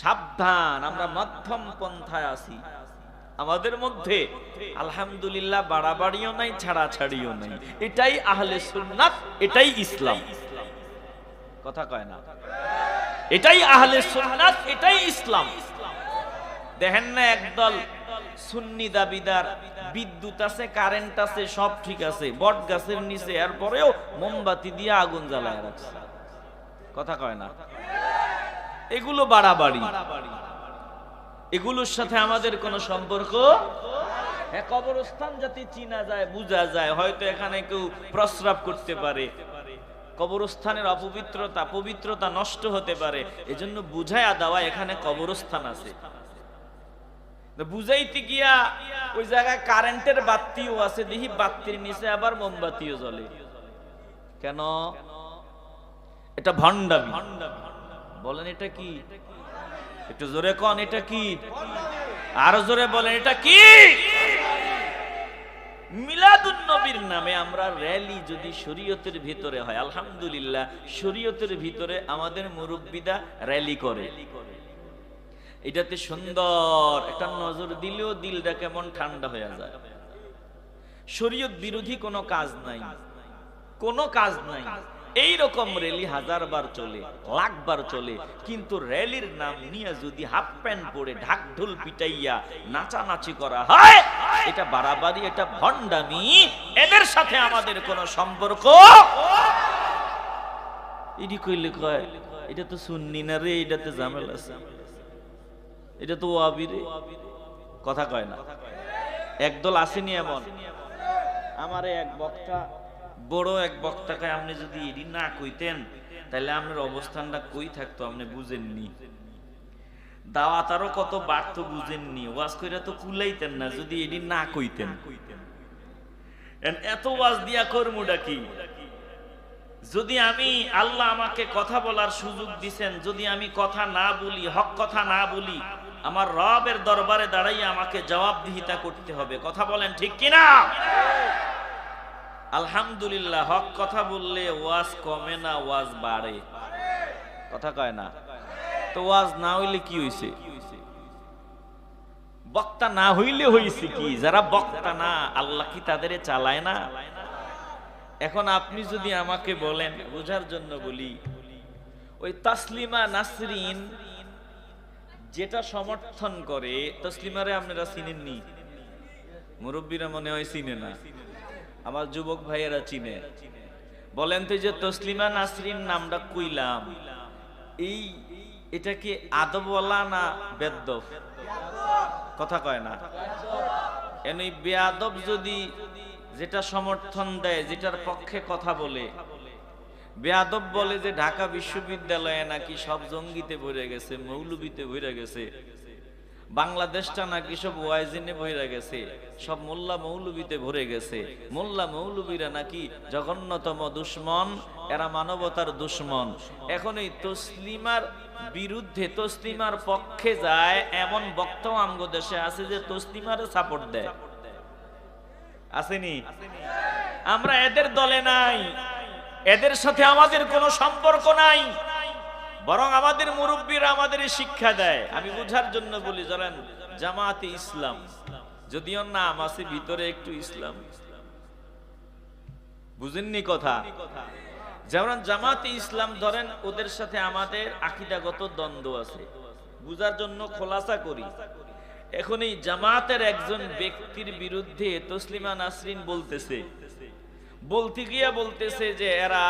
সাবধান, আমরা মধ্যম পন্থায় আছি। আমাদের মধ্যে আলহামদুলিল্লাহ বাড়াবাড়িও নাই, ছাড়াছাড়িও নাই। এটাই আহলে সুন্নাত, এটাই ইসলাম। কথা কয় না? এটাই আহলে সুন্নাত, এটাই ইসলাম। দেখেন না একদল সুন্নি দাবিদার, বিদ্যুৎ আছে, কারেন্ট আছে, সব ঠিক আছে, বট গাছের নিচে, এরপরেও মোমবাতি দিয়ে আগুন জ্বালায় রাখছে। কথা কয় না? এগুলো বাড়াবাড়ি। এগুলোর সাথে আমাদের কোনো সম্পর্ক? হ্যাঁ কবরস্থান যাতে চিনা যায়, বোঝা যায়, হয়তো এখানে কেউ প্রস্রাব করতে পারে। কবরস্থানের অপবিত্রতা, পবিত্রতা নষ্ট হতে পারে। এজন্য দেওয়া এখানে কবরস্থান আছে। বুঝাইতে গিয়া ওই জায়গায় কারেন্টের বাতিও আছে, দেখি বাতির নিচে আবার মোমবাতিও জ্বলে। কেন? এটা ভণ্ডামি। বলেন এটা কি? একটু জোরে কন, এটা কি? আরও জোরে বলেন, এটা কি? মিলাদুন নামে আমরা র্যালি যদি শরীয়তের ভিতরে হয়, আলহামদুলিল্লাহ, শরীয়তের ভিতরে আমাদের মুরব্বীরা র্যালি করে। এটাতে সুন্দর একটা নজর দিলেও দিলটা কেমন ঠান্ডা হয়ে যায়। শরীয়ত বিরোধী কোনো কাজ নাই। কোনো কাজ নাই। এই রকম র্যালি হাজার বার চলে লাখ বার চলে, কিন্তু র্যালির নাম নিয়ে যদি হাফ প্যান্ট পরে ঢাক ঢোল পিটাইয়া নাচানাচি করা হয়, এটা বাড়াবাড়ি, এটা ভণ্ডামি, এদের সাথে আমাদের কোনো সম্পর্ক? এটি কইলে কয়, এটা তো শুননি না রে এটাতে ঝামেলা আছে। এটা তো ওয়াবি রে। কথা কয় না। একদল আসেনি এমন। আমারে এক বক্তা বড় এক বক্তাকে আপনি যদি এডি না কইতেন, তাহলে আপনার অবস্থানটা কই থাকতো আপনি বুঝেননি। দাওয়াত আরও কত বাড়ত বুঝেননি, ওয়াজ কইরা তো কুলাইতেন না, যদি এডি না কইতেন। এত ওয়াজ দিয়া কর্মটা কি? যদি আমি আল্লাহ আমাকে কথা বলার সুযোগ দিছেন, যদি আমি কথা না বলি, হক কথা না বলি, আমার রবের দরবারে দাঁড়াইয়া আমাকে জবাবদিহিতা করতে হবে। কথা বলেন ঠিক কিনা? আলহামদুলিল্লাহ, হক কথা বললে ওয়াজ কমে না, ওয়াজ বাড়ে। কথা কয় না? তো ওয়াজ না হইলে কি হইছে? বক্তা না হইলে হইছে কি? যারা বক্তা না, আল্লাহ কি তাদের চালায় না? এখন আপনি যদি আমাকে বলেন, বোঝার জন্য বলি, ওই তাসলিমা নাসরিন যেটা সমর্থন করে, তসলিমারে আপনারা চিনেননি? মুরব্বীরা মনে হয় চিনে না। আমার যুবক ভাইয়েরা চিনে। বলেন তো যে তসলিমা নাসরিন নামটা কইলাম। এই এটা কি আদবওয়ালা না বেদ্যব কথা কয় না। এন বেয়াদব যদি যেটা সমর্থন দেয়, যেটার পক্ষে কথা বলে। বেয়াদব বলে যে ঢাকা বিশ্ববিদ্যালয়ে নাকি সব জঙ্গিতে ভরে গেছে, মৌলবিতে ভরে গেছে। বাংলাদেশটা নাকি সব ওয়াইজিনে ভরে গেছে, সব মোল্লা মৌলবিতে ভরে গেছে। মোল্লা মৌলবীরা নাকি জঘন্যতম দুশ্মন, এরা মানবতার দুশ্মন। এখন এই তসলিমার বিরুদ্ধে, তসলিমার পক্ষে যায় এমন বক্তাও আমগো দেশে আছে যে তসলিমারে সাপোর্ট দেয়। আসেনি? আমরা এদের দলে নাই, এদের সাথে আমাদের কোনো সম্পর্ক নাই। বরং আমাদের মুরব্বীরা আমাদের শিক্ষা দেয়। আমি বুঝার জন্য বলি ধরেন জামাতে ইসলাম, যদিও নাম আছে ভিতরে একটু ইসলাম। বুঝেননি কথা? যেমন জামাতে ইসলাম, ধরেন, ওদের সাথে আমাদের আকিদাগত দ্বন্দ্ব আছে। বুঝার জন্য খোলাসা করি। এখন এই জামাতের একজন ব্যক্তির বিরুদ্ধে তসলিমা নাসরিন বলতেছে। বলতে গিয়া বলতেছে যে, এরা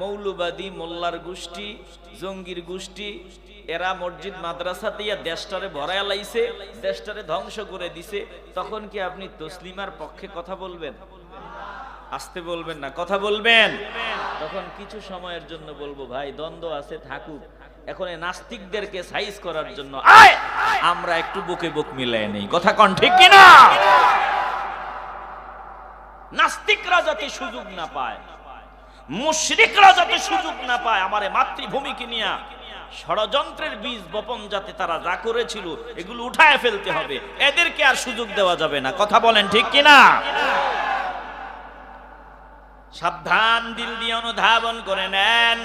মৌলবাদী, মোল্লার গোষ্ঠী, জঙ্গির গোষ্ঠী, এরা মসজিদ, মাদ্রাসা দিয়া দেশটারে ভরায় লাইছে, দেশটারে ধ্বংস করে দিছে। তখন কি আপনি তসলিমার পক্ষে কথা বলবেন? আসতে বলবেন না, কথা বলবেন। তখন কিছু সময়ের জন্য বলব, ভাই, দ্বন্দ্ব আছে, থাকুক। এখন নাস্তিকদেরকে সাইজ করার জন্য আমরা একটু বুকে বুক মিলাই নেই। কথা কন ঠিক কিনা? নাস্তিকরা যাতে সুযোগ না পায় মুশরিকরা যাতে সুযোগ না পায় আমার মাতৃভূমিকে নিয়ে, ষড়যন্ত্রের বীজ বপন যাতে তারা যা করেছিল এগুলো উঠায় ফেলতে হবে। এদেরকে আর সুযোগ দেওয়া যাবে না। কথা বলেন ঠিক কিনা? সাবধান দিল দিয়ে অনুধাবন করে নেন।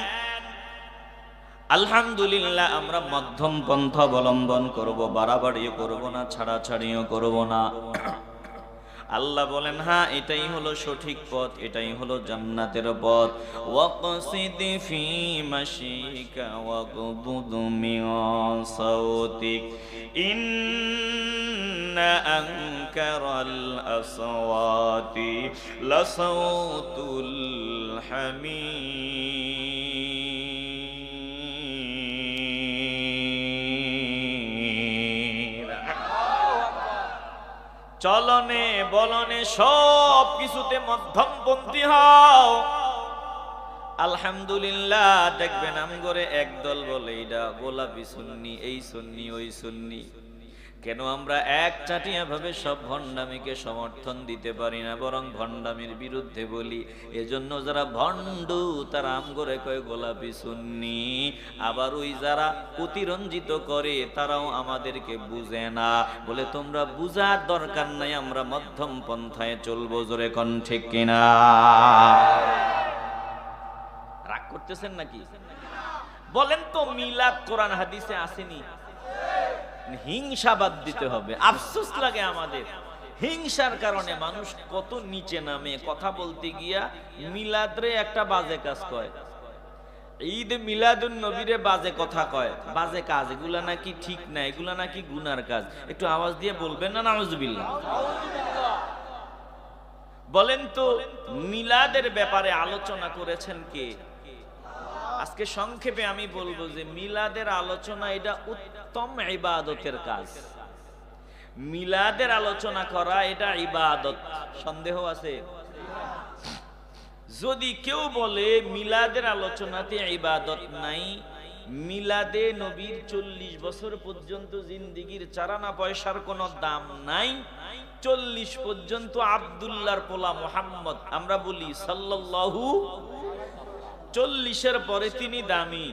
আলহামদুলিল্লাহ, আমরা মধ্যম পন্থা অবলম্বন করব, বাড়াবাড়িও করব না, ছাড়াছাড়িও করব না। আল্লাহ বলেন হ্যাঁ এটাই হলো সঠিক পথ, এটাই হলো জান্নাতের পথ। ওয়াকসিদি ফি মাশিকা ওয়াগবুদু মিন সাওতিক ইন্না আনকারাল আসওয়াতি লাসাউতুল হামির চলনে বলনে সব কিছুতে মধ্যম মধ্যমপন্থী হও। আলহামদুলিল্লাহ, দেখবেন আমি করে একদল বলে এইটা গোলাপি সুন্নি, এই সুন্নি, ওই সুন্নি। কেন আমরা এক চাটিয়া ভাবে সব ভণ্ডামিকে সমর্থন দিতে পারি না, বরং ভণ্ডামির বিরুদ্ধে বলি। এজন্য যারা ভণ্ডু, তারা আমগরে কয় গোলাপি সুন্নি। আবার ওই যারা অতিরঞ্জিত করে, তারাও আমাদেরকে বুঝে না। বলে, তোমরা বুঝার দরকার নাই, আমরা মধ্যম পন্থায় চলবো জোরে কন ঠিক কিনা? রাগ করতেছেন নাকি? বলেন তো মিলাদ কোরআন হাদিসে আসেনি। হিংসা বাদ দিতে হবে। আফসোস লাগে আমাদের। হিংসার কারণে মানুষ কত নিচে নামে। কথা বলতে গিয়া মিলাদরে একটা বাজে কাজ কয়। ঈদ মিলাদুন নবীরে বাজে কথা কয়। বাজে কাজ, এগুলা নাকি ঠিক না, এগুলা নাকি গুনার কাজ। একটু আওয়াজ দিয়ে বলবেন না নাউজুবিল্লাহ? বলেন তো, মিলাদের ব্যাপারে আলোচনা করেছেন কে? আজকে সংক্ষেপে আমি বলব যে মিলাদের আলোচনা এটা উত্তম ইবাদতের কাজ। মিলাদের আলোচনা করা এটা ইবাদত। সন্দেহ আছে? যদি কেউ বলে মিলাদের আলোচনাতে ইবাদত নাই, মিলাদে নবীর চল্লিশ বছর পর্যন্ত জিন্দিগির চারানা পয়সার কোনো দাম নাই, চল্লিশ পর্যন্ত আবদুল্লার পোলা মোহাম্মদ, আমরা বলি সাল্লাল্লাহু চল্লিশের পরে তিনি দামি।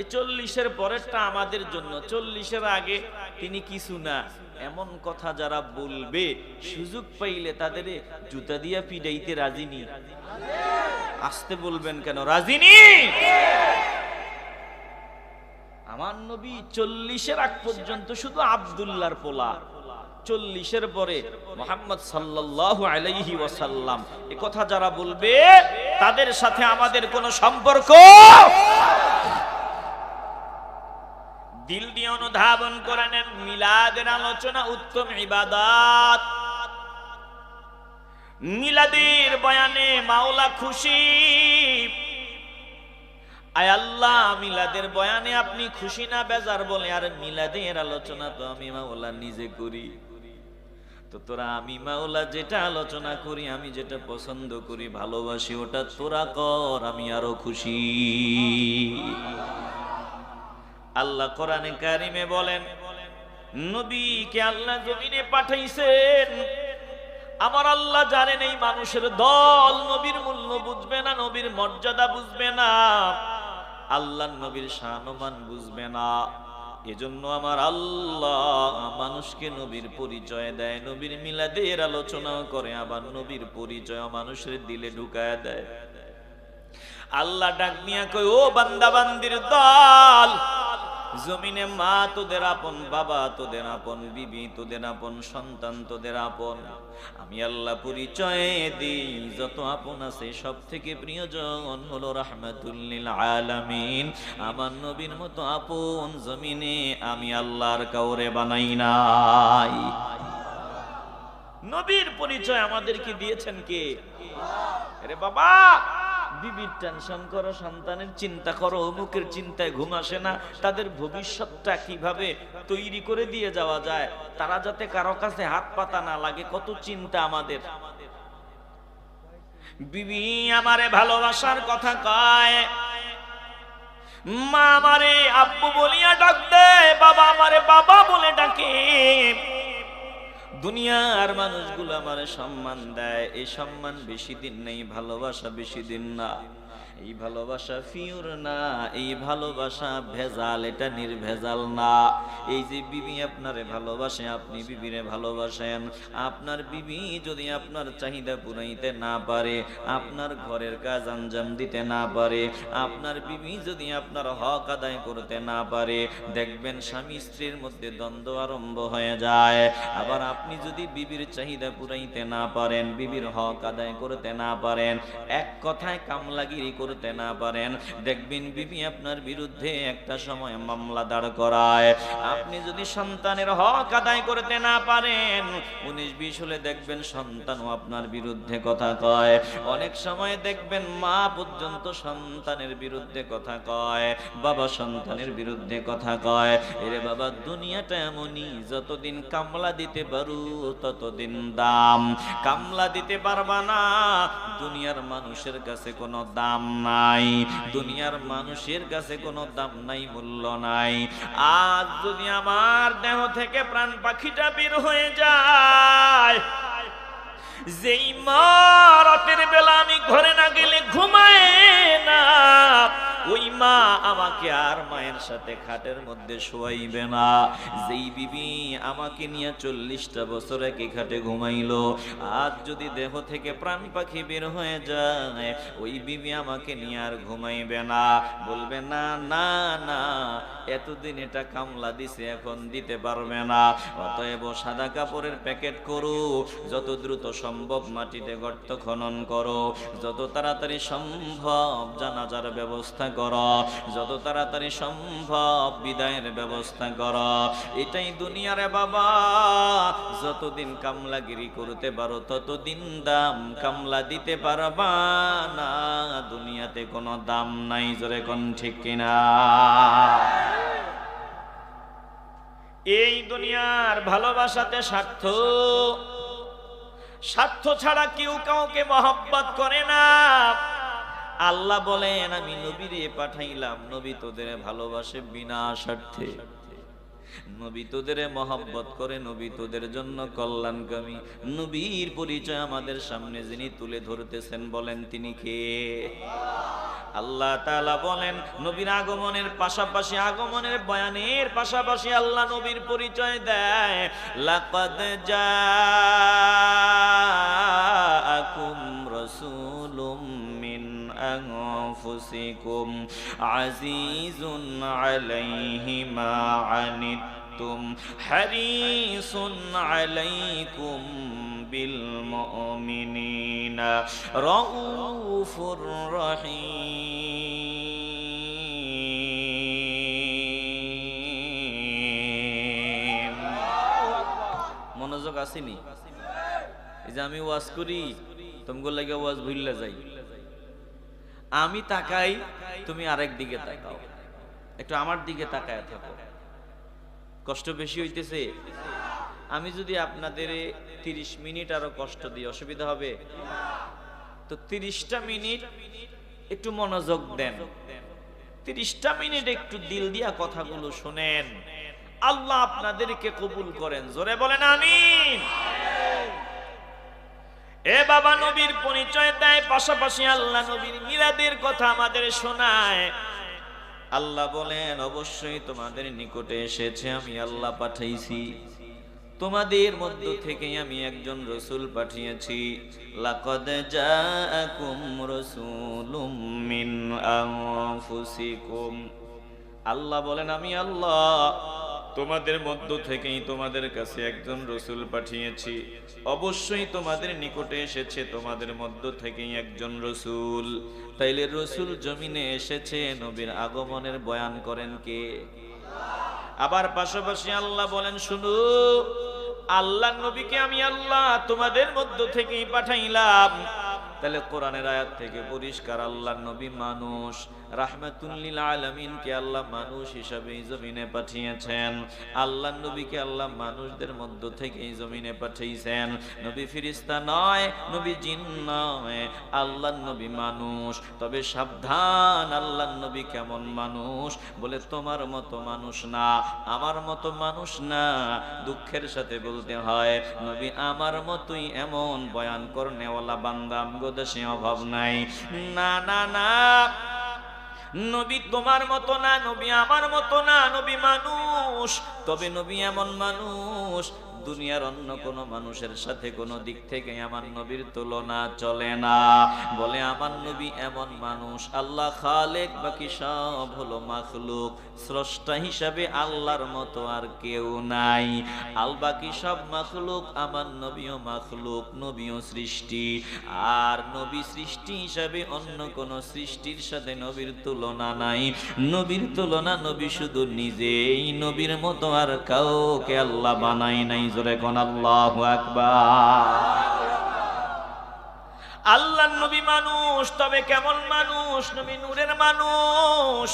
এই চল্লিশের পরেরটা আমাদের জন্য। চল্লিশের আগে তিনি কিছু না। এমন কথা যারা বলবে, সুযোগ পাইলে তাদের জুতা দিয়া পিডাইতে রাজিনি আসতে বলবেন কেন রাজিনি আমার নবী চল্লিশের আগ পর্যন্ত শুধু আবদুল্লার পোলা। চল্লিশের পরে মোহাম্মদ সাল্লাল্লাহু আলাইহি ওয়াসাল্লাম, এ কথা যারা বলবে, তাদের সাথে আমাদের কোনো সম্পর্ক? দিল দিয়ে অনুধাবন করে নেন মিলাদের আলোচনা উত্তম ইবাদত। মিলাদের বয়ানে মাওলা খুশি। আয় আল্লাহ, মিলাদের বয়ানে আপনি খুশি না বেজার বলে, আর মিলাদের আলোচনা তো আমি মাওলা নিজে করি। তো তোরা আমি মাওলা যেটা আলোচনা করি, আমি যেটা পছন্দ করি, ভালোবাসি, ওটা তোরা কর, আমি আরও খুশি। আল্লাহ কোরআনে কারিমে বলেন, নবীকে আল্লাহ জমিনে পাঠাইছেন। আমার আল্লাহ জানেন এই মানুষের দল, নবীর মূল্য বুঝবে না, নবীর মর্যাদা বুঝবে না। আল্লাহ নবীর শানমান বুঝবে না। এজন্য আমার আল্লাহ মানুষকে নবীর পরিচয় দেয়, নবীর মিলাদের আলোচনাও করে, আবার নবীর পরিচয় মানুষের দিলে ঢুকায় দেয়। আল্লাহ ডাক নিয়া কই ও বান্দা, বান্দির দল জমিনে মা তোদের আপন, বাবা তোদের আপন, বিবি তোদের আপন, সন্তান তোদের আপন। আমি আল্লাহ পরিচয় দিই, যত আপন আছে সব থেকে প্রিয়জন হলো রাহমাতুল্লিল আলামিন। আমার নবীর মতো আপন জমিনে আমি আল্লাহর কাউরে বানাই নাই। নবীর পরিচয় আমাদেরকে দিয়েছেন কে? আরে বাবা! বিবির টেনশন করো, সন্তানের চিন্তা করো, অমুকের চিন্তায় ঘুম আসে না, তাদের ভবিষ্যৎটা কীভাবে তৈরি করে দিয়ে যাওয়া যায়? তারা যাতে কারও কাছে হাত পাতা না লাগে, কত চিন্তা আমাদের। বিবি আমারে ভালোবাসার কথা কয়, মা আমারে আব্বু বলিয়া ডাক দে, বাবা আমারে বাবা বলে ডাকে। দুনিয়ার মানুষগুলো আমার সম্মান দেয়। এই সম্মান বেশি দিন নেই ভালোবাসা বেশি দিন না। এই ভালোবাসা ফিউর না, এই ভালোবাসা ভেজাল, এটা নির্ভেজাল না। এই যে বিবি আপনারে ভালোবাসে, আপনি বিবিরে ভালোবাসেন। আপনার বিবি যদি আপনার চাহিদা পুরাইতে না পারে, আপনার ঘরের কাজ আঞ্জাম দিতে না পারে, আপনার বিবি যদি আপনার হক আদায় করতে না পারে, দেখবেন স্বামী স্ত্রীর মধ্যে দ্বন্দ্ব আরম্ভ হয়ে যায়। আবার আপনি যদি বিবির চাহিদা পুরাইতে না পারেন, বিবির হক আদায় করতে না পারেন, এক কথায় কামলাগিরি করতে না পারেন, দেখবেন বিবি আপনার বিরুদ্ধে একটা সময় মামলা দাঁড় করায়। আপনি যদি সন্তানের হক আদায় করতে না পারেন, উনিশ বিশ হলে দেখবেন সন্তানও আপনার বিরুদ্ধে কথা কয়। অনেক সময় দেখবেন মা পর্যন্ত সন্তানের বিরুদ্ধে কথা কয়, বাবা সন্তানের বিরুদ্ধে কথা কয়। এরে বাবা, দুনিয়াটা এমনই, যতদিন কামলা দিতে পারু ততদিন দাম। কামলা দিতে পারবা না, দুনিয়ার মানুষের কাছে কোনো দাম নাই। দুনিয়ার মানুষের কাছে কোনো দাম নাই, মূল্য নাই। আজ যদি আমার দেহ থেকে প্রাণ পাখিটা বের হয়ে যায় যেই মা রাতের বেলা আমি ঘরে না গেলে ঘুমায় না, ওই মা আমাকে আর মায়ের সাথে খাটের মধ্যে শোয়াইবে না। যেই বিবি আমাকে নিয়ে চল্লিশটা বছর একই খাটে ঘুমাইলো, আজ যদি দেহ থেকে প্রাণ পাখি বের হয়ে যায়, ওই বিবি আমাকে নিয়ে আর ঘুমাইবে না। বলবে, না না না, এতদিন এটা কামলা দিছে, এখন দিতে পারবে না। অতএব সাদা কাপড়ের প্যাকেট করো, যত দ্রুত সম্ভব মাটিতে গর্ত খনন করো। যত তাড়াতাড়ি সম্ভব জানাজার ব্যবস্থা করো। যত তাড়াতাড়ি সম্ভব বিদায়ের ব্যবস্থা করো। এটাই দুনিয়ারে বাবা। যতদিন কামলাগিরি করতে পারো, ততদিন দাম কামলা দিতে পারবা না। দুনিয়াতে কোনো দাম নাই, জোরে কোন ঠিক কিনা? এই দুনিয়ার ভালোবাসাতে স্বার্থ। স্বার্থ ছাড়া কেউ কাউকে মহব্বত করে না। আল্লাহ বলেন, আমি নবীরে পাঠাইলাম, নবী তোদের ভালোবাসে বিনা স্বার্থে। নবী তোদের মহব্বত করে, নবী তোদের জন্য কল্যাণকামী। নবীর পরিচয় আমাদের সামনে যিনি তুলে ধরতেছেন বলেন তিনি কে? আল্লাহ তাআলা বলেন, নবীর আগমনের পাশাপাশি, আগমনের বয়ানের পাশাপাশি আল্লাহ নবীর পরিচয় দেয়। লাকাদ জাআকুম রাসূলুম মিন আনফুসিকুম আজিজুন আলাইহি মা আনিতুম, হারিসুন আলাইকুম بالمؤمنين رؤوف رحيم মনোযোগ আসেনি এই যে আমি ওয়াজ করি তোমাকে লাগে ওয়াজ ভুললে যাই আমি তাকাই তুমি আরেক দিকে তাকাও একটু আমার দিকে তাকায় থাকো কষ্ট বেশি হইতেছে আমি যদি আপনাদের তিরিশ মিনিট আরও কষ্ট দিই, অসুবিধা হবে? তো তিরিশটা মিনিট একটু মনোযোগ দেন। তিরিশটা মিনিট একটু দিল দিয়া কথাগুলো শোনেন। আল্লাহ আপনাদেরকে কবুল করেন। জোরে বলেন, আমিন। এ বাবা নবীর পরিচয় দেয়, পাশাপাশি আল্লাহ নবীর মিলাদের কথা আমাদের শোনায়। আল্লাহ বলেন, অবশ্যই তোমাদের নিকটে এসেছে, আমি আল্লাহ পাঠাইছি। তোমাদের মধ্য থেকে আমি একজন রসুল পাঠিয়েছি। লাকদ জাআকুম রাসূলুম মিন আনফুসিকুম। আল্লাহ বলেন, আমি আল্লাহ তোমাদের মধ্য থেকেই তোমাদের কাছে একজন রসুল পাঠিয়েছি। অবশ্যই তোমাদের নিকটে এসেছে, তোমাদের মধ্য থেকেই একজন রসুল। তাইলে রসুল জমিনে এসেছে, নবীর আগমনের বয়ান করেন কে? আবার পাশাপাশি আল্লাহ বলেন, শুনু, আল্লাহ নবীকে আমি আল্লাহ তোমাদের মধ্য থেকেই পাঠাইলাম। তাহলে কোরআনের আয়াত থেকে পরিষ্কার, আল্লাহ নবী মানুষ। আল্লাহ মানুষ হিসাবে এই জমিনে পাঠিয়েছেন। আল্লাহ মানুষদের মধ্য থেকে এই জমিনে পাঠিয়েছেন। নবী ফিরিস্তা নয়, নবী মানুষ। তবে সাবধান কেমন মানুষ? বলে, তোমার মতো মানুষ না, আমার মতো মানুষ না। দুঃখের সাথে বলতে হয়, নবী আমার মতোই এমন বয়ান করনেওয়ালা বান্দা, আমগো অভাব নাই। না না না নবী তোমার মতো না নবী আমার মতো না নবী মানুষ। তবে নবী এমন মানুষ দুনিয়ার অন্য কোনো মানুষের সাথে কোনো দিক থেকে আমার নবীর তুলনা চলে না। বলে, আমার নবী এমন মানুষ, আল্লাহ খালেক, বাকি সব হলো মাখলুক। স্রষ্টা হিসাবে আল্লাহর মতো আর কেউ নাই। আল বাকি সব মাখলুক, আমার নবীও মাখলুক, নবীও সৃষ্টি। আর নবী সৃষ্টি হিসাবে অন্য কোন সৃষ্টির সাথে নবীর তুলনা নাই। নবীর তুলনা নবী শুধু নিজেই, নবীর মতো আর কাউকে আল্লাহ বানাই নাই। জোরে কোন আল্লাহ আকবার। আল্লাহ নবী মানুষ, তবে কেমন মানুষ? নবী নূরের মানুষ।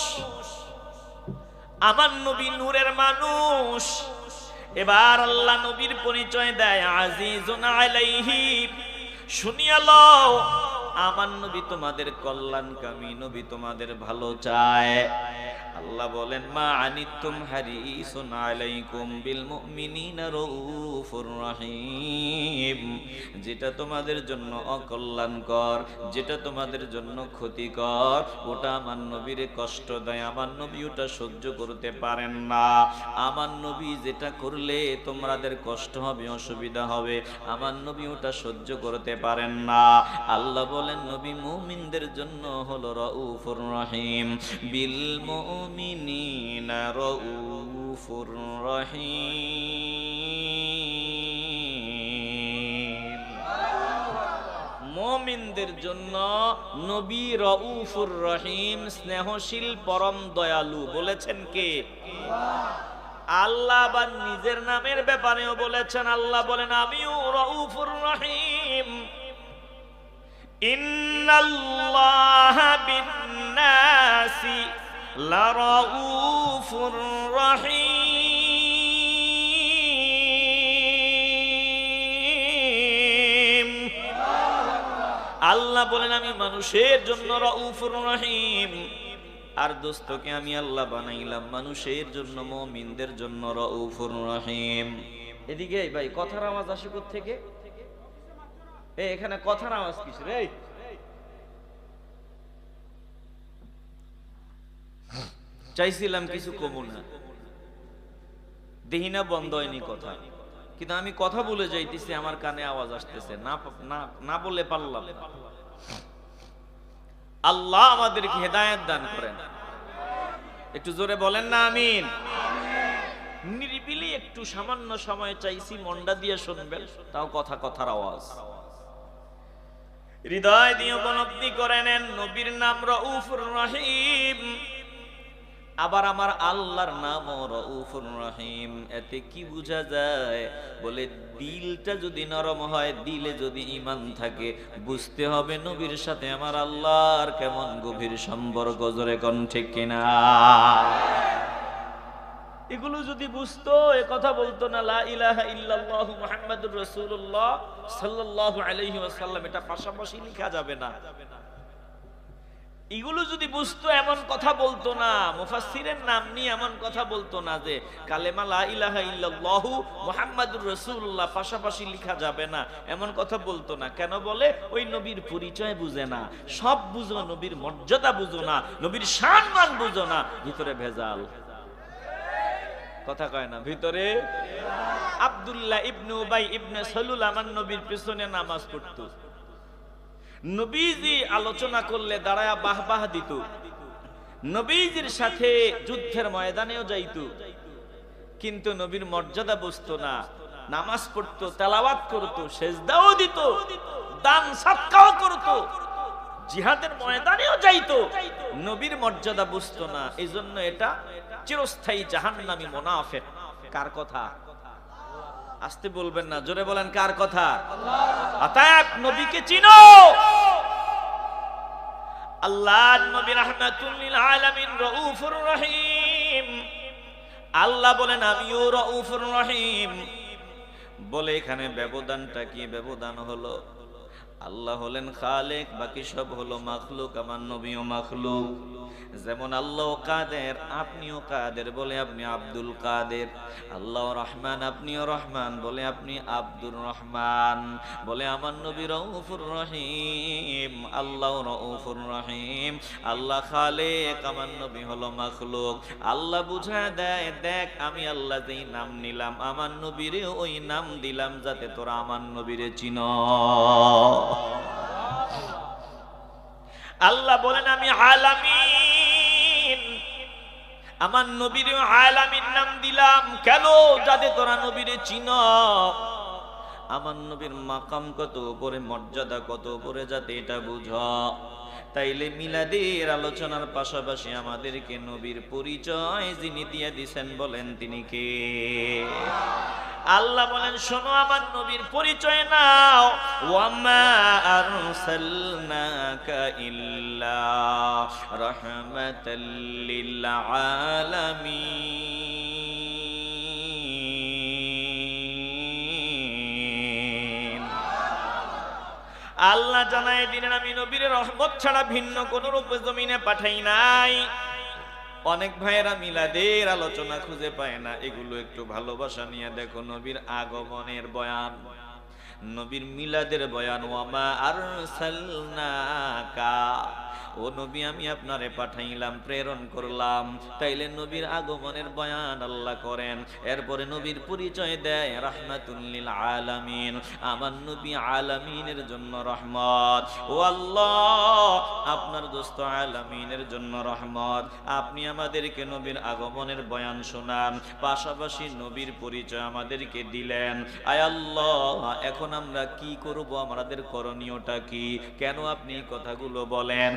আমার নবী নূরের মানুষ। এবার আল্লাহ নবীর পরিচয় দেয়, আজিজুন আলাইহি। শুনিয়া লও, আমার নবী তোমাদের কল্যাণকামী, নবী তোমাদের ভালো চায়। আল্লাহ বলেন, মা আনিতুম হারিসুন আলাইকুম বিল মুমিনিনা রাউফুর রহিম। যেটা তোমাদের জন্য অকল্যাণকর, যেটা তোমাদের জন্য ক্ষতিকর, ওটা আমার নবীর কষ্ট দেয়। আমার নবী ওটা সহ্য করতে পারেন না। আমার নবী যেটা করলে তোমাদের কষ্ট হবে, অসুবিধা হবে। আমার নবী ওটা সহ্য করতে পারেন না। আল্লাহ বলেন, নবী মুমিনদের জন্য হলো রউফুর রহিম। বিল মুমিনিনা রউফুর রহিম মমিনদের জন্য নবী রউফুর রহিম স্নেহশীল, পরম দয়ালু বলেছেন কে? আল্লাহ বা নিজের নামের ব্যাপারেও বলেছেন, আল্লাহ বলেন, আমিও রউফুর রহিম। ইন্নাল্লাহ বিন্নাসি লারাউফুর রহিম। আল্লাহ বলেন, আমি মানুষের জন্য রউফুর রহিম। আর দোস্তকে আমি আল্লাহ বানাইলাম, মানুষের জন্য, মমিনদের জন্য রউফুর রহিম। এদিকে ভাই, কথার আওয়াজ আসে থেকে এখানে কথার আওয়াজ কিস রে চাইছিলাম কিছু কমু না। দেহি না বন্ধ হয়নি কথা। কিন্তু আমি কথা বলে যাইতেছি, আমার কানে আওয়াজ আসতেছে। না বলে পারলাম আল্লাহ আমাদেরকে হেদায়েত দান করেন। একটু জোরে বলেন না, আমিন। নিরিবিলি একটু সামান্য সময় চাইছি মন্ডা দিয়ে শুনবেন, তাও কথা কথার আওয়াজ। হৃদয় দিয়ে উপলব্ধি করে নেন, নবীর নাম রউফুর রহিম। আবার আমার আল্লাহর নাম রউফুর রহিম। এতে কি বোঝা যায়? বলে, দিলটা যদি নরম হয়, দিলে যদি ইমান থাকে, বুঝতে হবে নবীর সাথে আমার আল্লাহর কেমন গভীর সম্পর্ক, জোরে কোন ঠিক কিনা? এগুলো যদি বুঝতো, এ কথা বলতো না, লা ইলাহা ইল্লাল্লাহু মুহাম্মাদুর রাসূলুল্লাহ সাল্লাল্লাহু আলাইহি ওয়াসাল্লাম, এটা পাশাপাশি লেখা যাবে না। এগুলো যদি বুঝতো, এমন কথা বলতো না। মুফাসসিরের নাম নিয়ে এমন কথা বলতো না যে, কালেমা লা ইলাহা ইল্লাল্লাহু মুহাম্মাদুর রাসূলুল্লাহ, পাশাপাশি লেখা যাবে না। এমন কথা বলতো না। কেন বলে? ওই নবীর পরিচয় বুঝে না। সব বুঝো, নবীর মর্যাদা বুঝো না, নবীর সম্মান বুঝো না। ভিতরে ভেজাল। কথা কয় না, ভিতরে? আব্দুল্লাহ ইবনু উবাই ইবনে সলুল আমার নবীর পিছনে নামাজ পড়তো। নবীজি আলোচনা করলে দাঁড়ায়া বাহ বাহ দিত। নবীজির সাথে যুদ্ধের ময়দানেও যাইত। কিন্তু নবীর মর্যাদা বুঝতো না, নামাজ পড়তো, তেলাওয়াত করতো, সেজদাও দিত, দান সাতকাও করতো। জিহাদের ময়দানেও যাইত। নবীর মর্যাদা বুঝতো না এই এটা চিরস্থায়ী জাহান জাহান্নামী মোনাফেক। কার কথা? আসতে বলবেন না জোরে বলেন কার কথা? অতএব নবীকে চিনো। আল্লাহ নবী রাহমাতুল লিল আলামিন রউফুর রহিম। আল্লাহ বলেন আমিও রউফুর রহিম। বলে এখানে ব্যবধানটা কি? ব্যবধান হলো আল্লাহ হলেন খালেক, বাকি সব হলো মাখলুক, আমার নবীও মাখলুক। যেমন আল্লাহ কাদের, আপনিও কাদের বলে আপনি আব্দুল কাদের। আল্লাহ রহমান, আপনিও রহমান বলে আপনি আব্দুর রহমান। বলে আমার নবী রউফুর রহিম, আল্লাহ রউফুর রহিম। আল্লাহ খালেক, আমার নবী হলো মাখলুক। আল্লাহ বুঝা দেয়, দেখ আমি আল্লাহ যেই নাম নিলাম, আমার নবীরে ওই নাম দিলাম যাতে তোরা আমার নবীরে চিন। আল্লাহ বলেন, আমি আলামিন। আমার নবীর আলামিন নাম দিলাম। কেন? যাতে তোরা নবীরে চিন। আমার নবীর মাকাম কত উপরে, মর্যাদা কত উপরে, যাতে এটা বুঝ। তাইলে মিলাদের আলোচনার পাশাপাশি আমাদেরকে নবীর পরিচয় যিনি দিয়ে দিছেন বলেন তিনি কে? আল্লাহ বলেন, শোনো আমার নবীর পরিচয় নাও। ওয়ামা আরসালনাকা ইল্লা আল্লাহ জানায় দিলেন আমি নবীর রহমত ছাড়া ভিন্ন কোন রূপে জমিনে পাঠাই নাই। অনেক ভাইয়েরা মিলাদের আলোচনা খুঁজে পায় না। এগুলো একটু ভালোবাসা নিয়ে দেখো, নবীর আগমনের বয়ান। নবীর মিলাদের বয়ান ওয়ামা আর ও নবী, আমি আপনারে পাঠাইলাম, প্রেরণ করলাম। তাইলে নবীর আগমনের বয়ান আল্লাহ করেন। এরপরে নবীর পরিচয় দেয় রাহমাতুল্লিল আলামিন। আমার নবী আলামিনের জন্য রহমত। ও আল্লাহ, আপনার দোস্ত আলামিনের জন্য রহমত। আপনি আমাদেরকে নবীর আগমনের বয়ান শোনান, পাশাপাশি নবীর পরিচয় আমাদেরকে দিলেন। আয় আল্লাহ, এখন আমরা কি করব? আমাদের করণীয়টা কি? কেন আপনি কথাগুলো বলেন?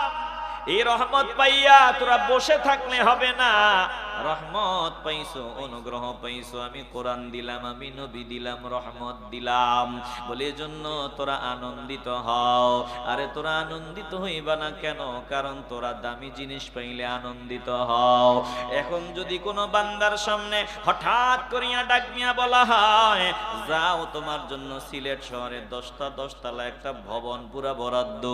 এই রহমত পাইয়া তোরা বসে থাকলে হবে না। রহমত পাইছো, অনুগ্রহ পাইছো, আমি কোরআন দিলাম, আমি নবী দিলাম, রহমত দিলাম। বলে জন্য তোরা আনন্দিত হও। আরে তোরা আনন্দিত হইবা না কেন? কারণ তোরা দামি জিনিস পাইলে আনন্দিত হও। এখন যদি কোনো বান্দার সামনে হঠাৎ করিয়া ডাক নিয়া বলা হয়, যাও তোমার জন্য সিলেট শহরে দশটা দশতলা একটা ভবন, পুরা বরাদ্দ।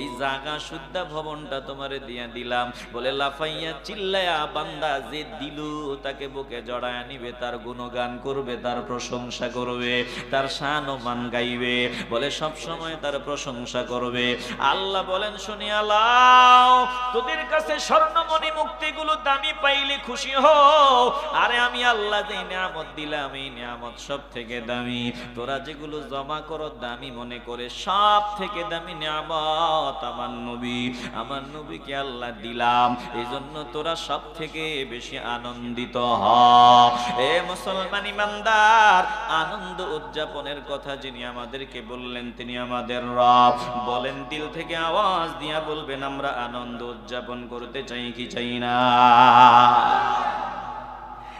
এই জাগা শুদ্ধা ভবনটা তোমারে দিয়া দিলাম। বলে লাফাইয়া চিল্লায়া বান্দা, যে দিল তাকে বুকে জড়ায় নিবে তার গুণগান করবে, তার প্রশংসা করবে, তার শান ও মান গাইবে, বলে সব সময় তার প্রশংসা করবে। আল্লাহ বলেন শুনিয়া লাও তোদের কাছে স্বর্ণমণি মুক্তিগুলো দামি পাইলে খুশি হও। আরে আমি আল্লাহ যে নিয়ামত দিলাম, এই নিয়ামত সব থেকে দামি। তোরা যেগুলো জমা করো, দামি মনে করে সব থেকে দামি নিয়ামত আমার নবী, আমার নবীকে আল্লাহ দিলাম। এই জন্য তোরা সব থেকে বেশি আনন্দিত হ এ মুসলমান ইমানদার, আনন্দ উদযাপনের কথা যিনি আমাদেরকে বললেন, তিনি আমাদের রব। বলেন, দিল থেকে আওয়াজ দিয়া বলবেন, আমরা আনন্দ উদযাপন করতে চাই কি চাই না।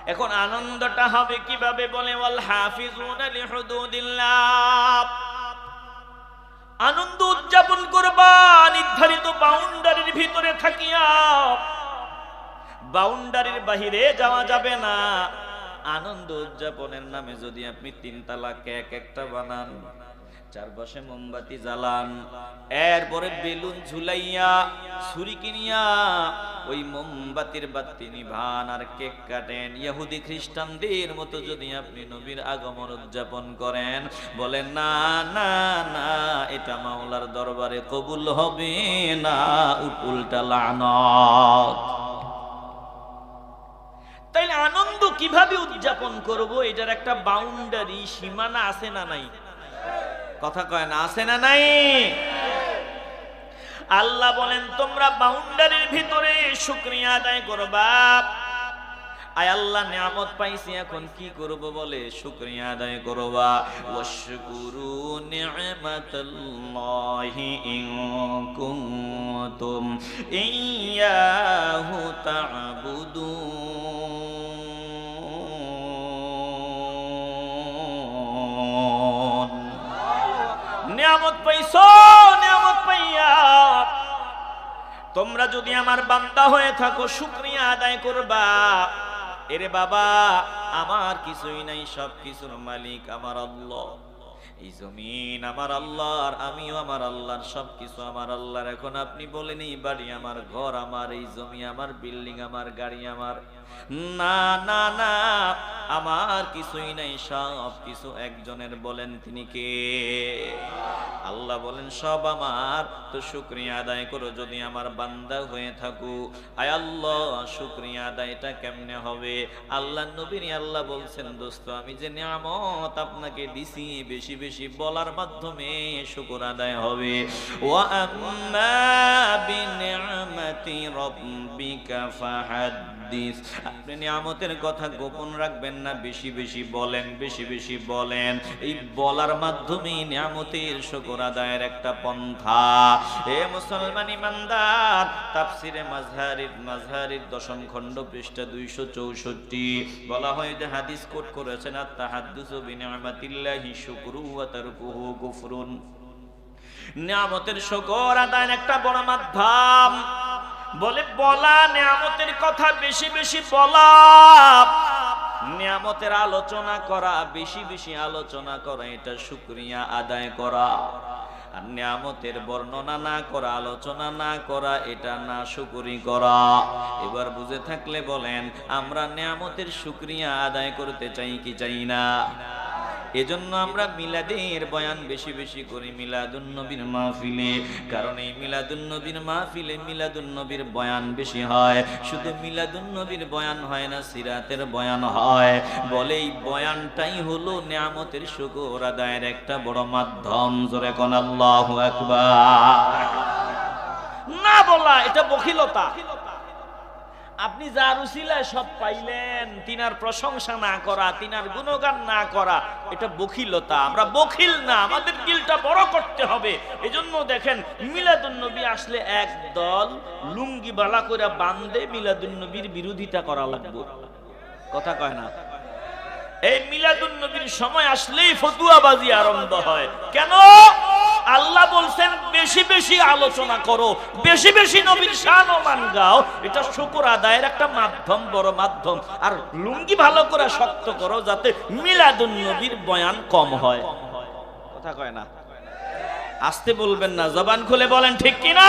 এখন আনন্দটা হবে কীভাবে বলে, ওয়াল হাফিজুনা লিহুদুদিল্লাহ। আনন্দ উদযাপন করবা, নির্ধারিত বাউন্ডারির ভিতরে থাকিয়া। বাউন্ডারির বাহিরে যাওয়া যাবে না। আনন্দ উদযাপনের নামে যদি আপনি তিন তালাক এক একটা বানান চারপাশে মোমবাতি জ্বালান এরপরে বেলুন ঝুলাইয়া ছুরি কিনিয়া ওই মোমবাতির বাতি নিভান আর কেক কাটেন। ইহুদি খ্রিস্টানদের মতো যদি আপনি নবীর আগমন উদযাপন করেন, বলেন, না না না, এটা মাওলার দরবারে কবুল হবে না উল্টা লানত। তাইলে আনন্দ কীভাবে উদযাপন করব? এটার একটা বাউন্ডারি সীমানা আছে না নাই? কথা কয় না, আছে না নাই? আল্লাহ বলেন, তোমরা বাউন্ডারির ভিতরে শুক্রিয়া আদায় করবা। আয় আল্লাহ নিয়ামত পাইছি, এখন কি করব বলে? শুকরিয়া আদায় করবা। ওয়াশকুরু নি'মাতাল্লাহি ইন কুনতুম। ইয়াহু তা'বুদুন। নিয়ামত পাইছো? নিয়ামত পাইয়া। তোমরা যদি আমার বান্দা হয়ে থাকো, শুক্রিয়া আদায় করবা। এরে বাবা আমার কিছুই নাই সব কিছুর মালিক আমার আল্লাহ। এই জমিন আমার আল্লাহর, আমিও আমার আল্লাহর সব কিছু আমার আল্লাহর। এখন আপনি বলেন, এই বাড়ি আমার ঘর, আমার এই জমি, আমার বিল্ডিং, আমার গাড়ি, আমার না না না, আমার কিছুই নাই সব কিছু একজনের বলেন, তিনি কে? আল্লাহ বলেন, সব আমার, তো শুক্রিয়া আদায় করো, যদি আমার বান্দা হয়ে থাকু। আয় আল্লাহ, শুক্রিয়া আদায়টা কেমনে হবে? আল্লাহ নবীর, আল্লাহ বলছেন, দোস্ত, আমি যে নিয়ামত আপনাকে দিছি, বেশি বেশি বলার মাধ্যমে শুকর আদায় হবে। আপনি নিয়ামতের কথা গোপন রাখবেন না, বেশি বেশি বলেন, বেশি বেশি বলেন। এই বলার মাধ্যমে নিয়ামতের শুকর আদায়ের একটা পন্থা। হে মুসলমান ইমানদার, তাফসিরে মাজহারির মাজহারির দশম খণ্ড পৃষ্ঠা দুইশো চৌষট্টি। বলা হয় যে হাদিস কোট করেছেন আর তাহাদ্দুসু বিনিআমাতিল্লাহি শুকরু নিয়ামতের শুকর আদায়ের একটা বড় মাধ্যম। বলে, বলা নিয়ামতের কথা, বেশি বেশি বলা। নিয়ামতের আলোচনা করা, বেশি বেশি আলোচনা করা, এটা শুক্রিয়া আদায় করা। আর নিয়ামতের বর্ণনা না করা, আলোচনা না করা, এটা না শুকরি করা। এবার বুঝে থাকলে বলেন, আমরা নিয়ামতের শুক্রিয়া আদায় করতে চাই কি চাই না? এজন্য আমরা মিলাদের বয়ান বেশি বেশি করি মিলাদুন নবীর মাহফিলে, কারণ এই মিলাদুন নবীর মাহফিলে মিলাদুন নবীর বয়ান বেশি হয়। শুধু মিলাদুন নবীর বয়ান হয় না, সিরাতের বয়ান হয়। বলে এই বয়ানটাই হলো নিয়ামতের শুকর আদায়ের একটা বড় মাধ্যম। জোরে কোন আল্লাহ আকবার। না বলা, এটা বখিলতা। আপনি যার উসিলায় সব পাইলেন, তিনার প্রশংসা না করা, তিনার গুণগান না করা, এটা বখিলতা। আমরা বখিল না, আমাদের দিলটা বড় করতে হবে। এজন্য দেখেন, মিলাদুন্নবী আসলে এক দল লুঙ্গি বালা করে বান্ধে মিলাদুন্নবীর বিরোধিতা করা লাগবে। কথা কয় না? এই মিলাদুন নবীর সময় আসলেই ফতুয়াবাজি আরম্ভ হয়। কেন? আল্লাহ বলছেন, বেশি বেশি আলোচনা করো, বেশি বেশি নবীর শান ও মান গাও। এটা শুকুর আদায়ের একটা মাধ্যম, বড় মাধ্যম। আর লুঙ্গি ভালো করে শক্ত করো যাতে মিলাদুন নবীর বয়ান কম হয়। কথা কয় না? আসতে বলবেন না, জবান খুলে বলেন ঠিক কিনা?